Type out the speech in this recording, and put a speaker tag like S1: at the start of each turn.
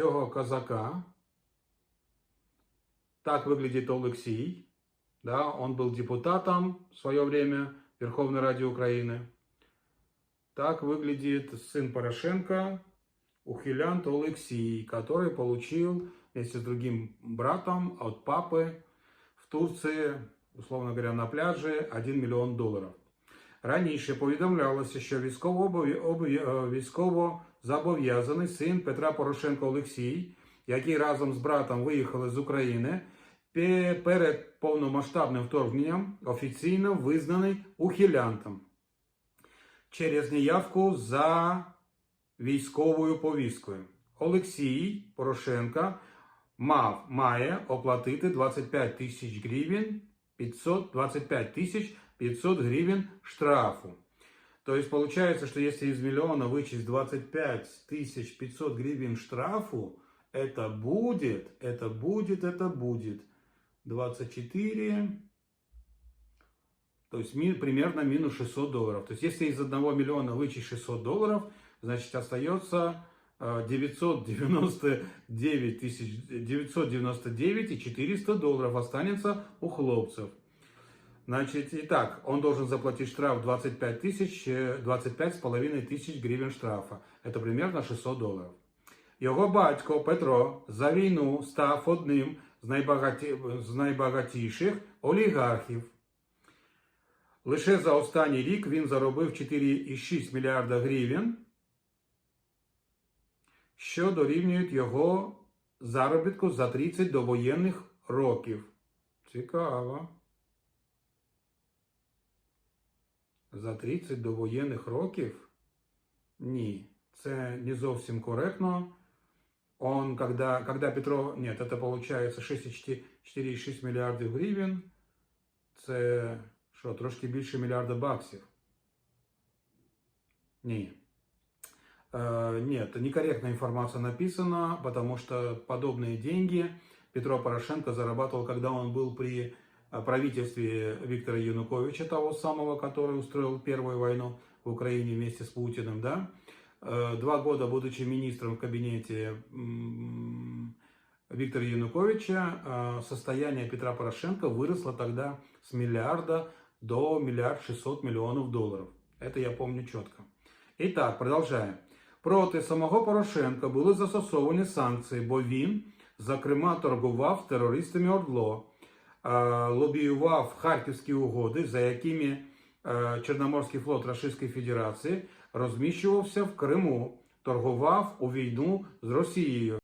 S1: цього казака. Так выглядит Алексей. Да, он был депутатом в свое время Верховной Ради Украины. Так выглядит сын Порошенко, ухилянт Алексей, который получил вместе с другим братом от папы в Турции, условно говоря, на пляже 1 мільйон доларів. Раніше повідомлялося, що військово, е, зобов'язаний син Петра Порошенка Олексій, який разом з братом виїхали з України, перед повномасштабним вторгненням офіційно визнаний ухилянтом через неявку за військовою повісткою. Олексій Порошенка мав, має оплатити 25 тисяч гривень, 500, 25 тисяч 500 гривен штрафу. То есть получается, что если из миллиона вычесть 25 тысяч 500 гривен штрафу, это будет, это будет, это будет 24, то есть ми- примерно минус 600 долларов. То есть если из 1 миллиона вычесть 600 долларов, значит остается э, 999 тысяч, 999 и 400 долларов останется у хлопцев. Значит, итак, он должен заплатить штраф 25 тысяч, э, 25 с половиной тысяч гривен штрафа. Это примерно 600 доларів. Його батько Петро за війну став одним з, найбагаті... з найбагатіших олігархів. Лише за останній рік він заробив 4,6 мільярда гривень, що дорівнюють його заробітку за 30 довоєнних років. Цікаво. За 30 довоєнних років? Ні, це не зовсім коректно. Он, когда, когда Петро... Нет, это получается 6,6 мільярдів гривень. Це що, трошки більше мільярда баксів? Ні. Э, нет, некорректная информация написана, потому что подобные деньги Петро Порошенко зарабатывал, когда он был при э, правительстве Виктора Януковича, того самого, который устроил первую войну в Украине вместе с Путиным, да. Э, Два года, будучи министром в кабинете м, Виктора Януковича, э, состояние Петра Порошенко выросло тогда с миллиарда до миллиард шестьсот миллионов долларов. Это я помню четко. Итак, продовжаємо. Проти самого Порошенка були застосовані санкції, бо він, зокрема, торгував з терористами ОРДЛО, е, лобіював харківські угоди, за якими е, Чорноморський флот Російської Федерації розміщувався в Криму, торгував у війну з Росією.